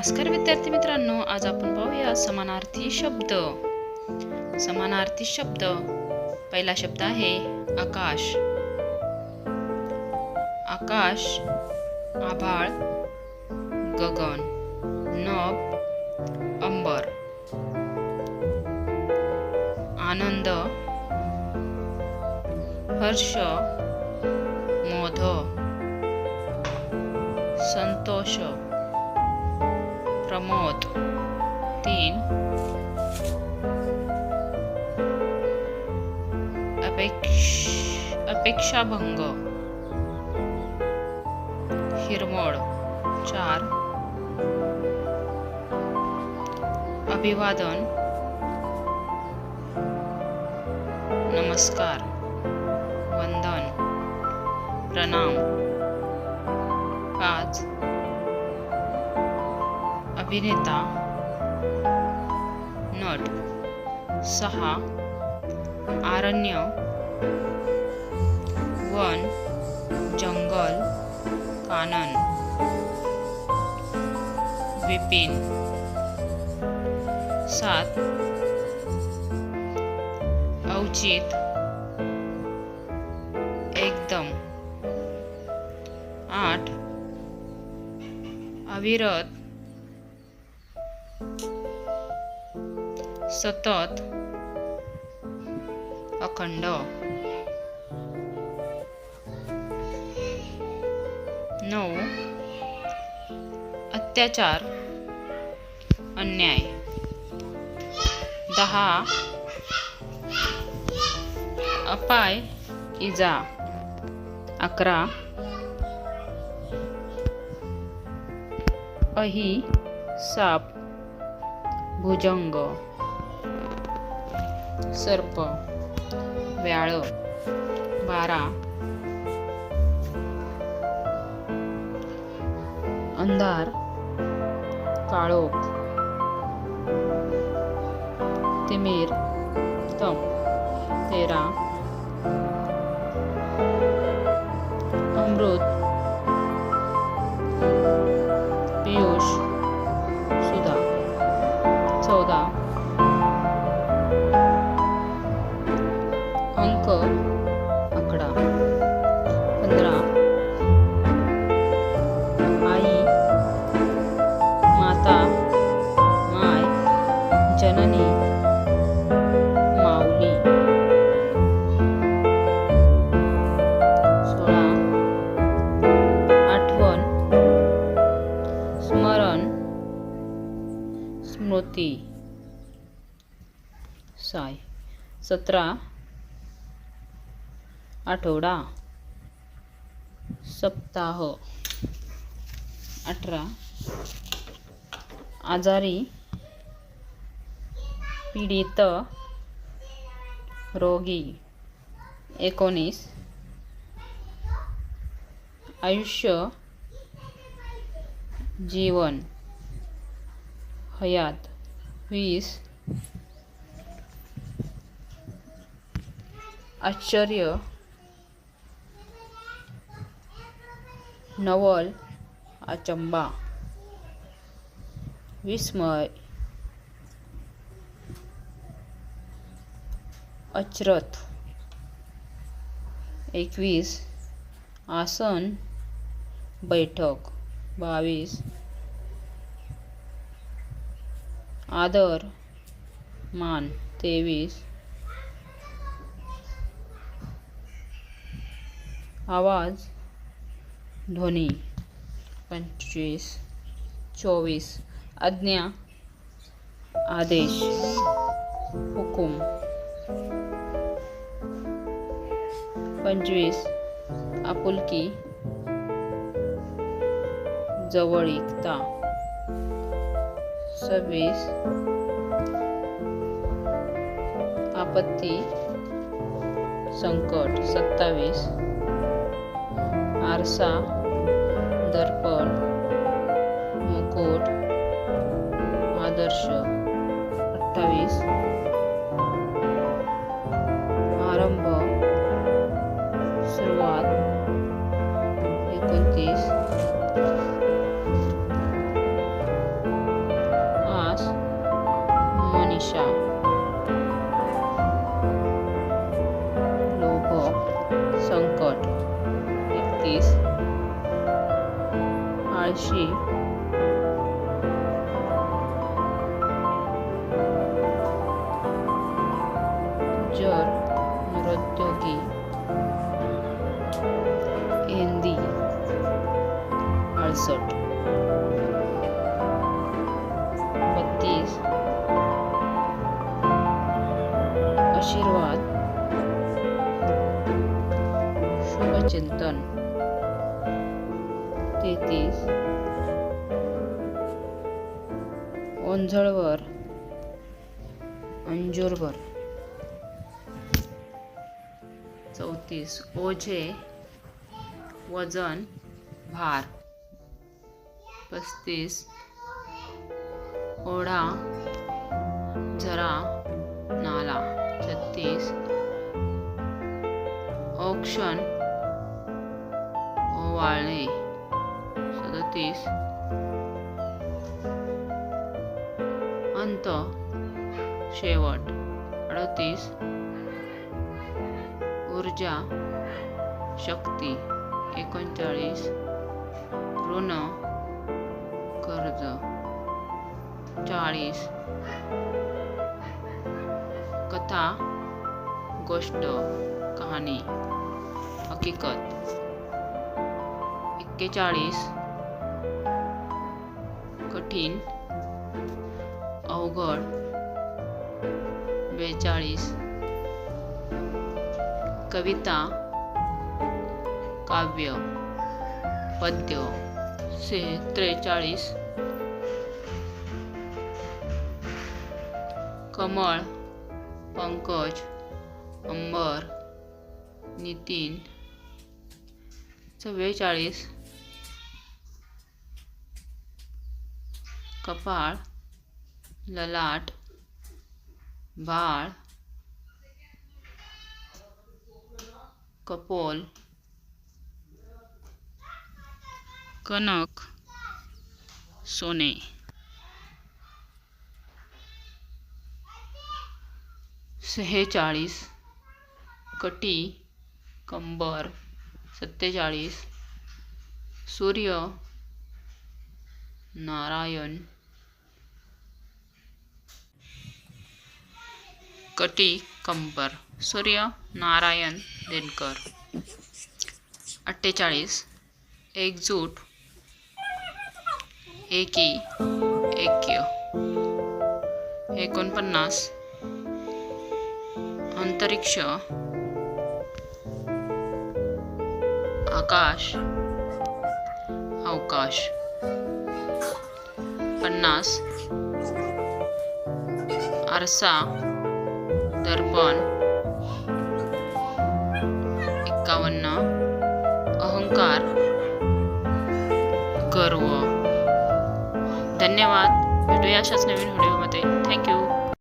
नमस्कार विद्यार्थी मित्रांनो आज आपण पाहूया समानार्थी शब्द. समानार्थी शब्द पहिला शब्द आहे आकाश. आकाश आभाळ गगन नभ अंबर. आनंद हर्ष मोध. संतोष. प्रमोद। तीन। अपेक्ष अपेक्षाभंग। हिरमोड। चार। अभिवादन। नमस्कार। वंदन। प्रणाम। अभिनेता नट सहा आरण्य वन जंगल कानन विपिन सात औचित एकदम आठ अविरत सतत अखंड. नऊ अत्याचार अन्याय. दहा अपाय इजा. अकरा अहि साप भुजंग. सर्प व्याळ बारा अंधार काळोख तिमीर तम तेरा ती. साय. सतरा. आठवडा. सप्ताह. अठरा. आजारी. पीडित. रोगी. एकोणीस. आयुष्य. जीवन. हयात. वीस. आश्चर्य. नवल. अचंबा विस्मय. अचरत एकवीस. आसन. बैठक. बावीस. आदर मान तेवीस. आवाज ध्वनी पंचवीस. चोवीस. आज्ञा आदेश हुकूम. पंचवीस. आपुलकी जवळीकता. सव्वीस आपत्ती संकट सत्तावीस आरसा दर्पण मुकुट आदर्श अठ्ठावीस. आळशी जर निरुद्योगी. हिंदी अडसठ. बत्तीस. आशीर्वाद. शुभचिंतन. तेहतीस. ओंझळवर अंजूरवर. चौतीस. ओझे वजन भार. पस्तीस. ओढा झरा नाला. छत्तीस. औक्षण ओवाळणे. सदतीस. पर्यंत शेवट अडतीस ऊर्जा शक्ती एकोणचाळीस ऋण कर्ज चाळीस. कथा गोष्ट कहाणी हकीकत एक्केचाळीस. कठीण अवघड. बेचाळीस. कविता. काव्य. पद्य. से त्रेचाळीस. कमळ. पंकज. अंबर. नितीन. चव्वेचाळीस. कपाळ. ललाट बाळ कपोल कनक सोने। सेहेचाळीस कटी कंबर सत्तेचाळीस सूर्य नारायण कटी कंपर सूर्य नारायण दिनकर. अठ्ठेचाळीस. एकजूट. एकी. ऐक्य एकोणपन्नास. अंतरिक्ष. आकाश. अवकाश. पन्नास. आरसा. दर्पण एक्कावन्न. अहंकार. गर्व. धन्यवाद. भेटूया अशाच नवीन व्हिडिओमध्ये. थँक्यू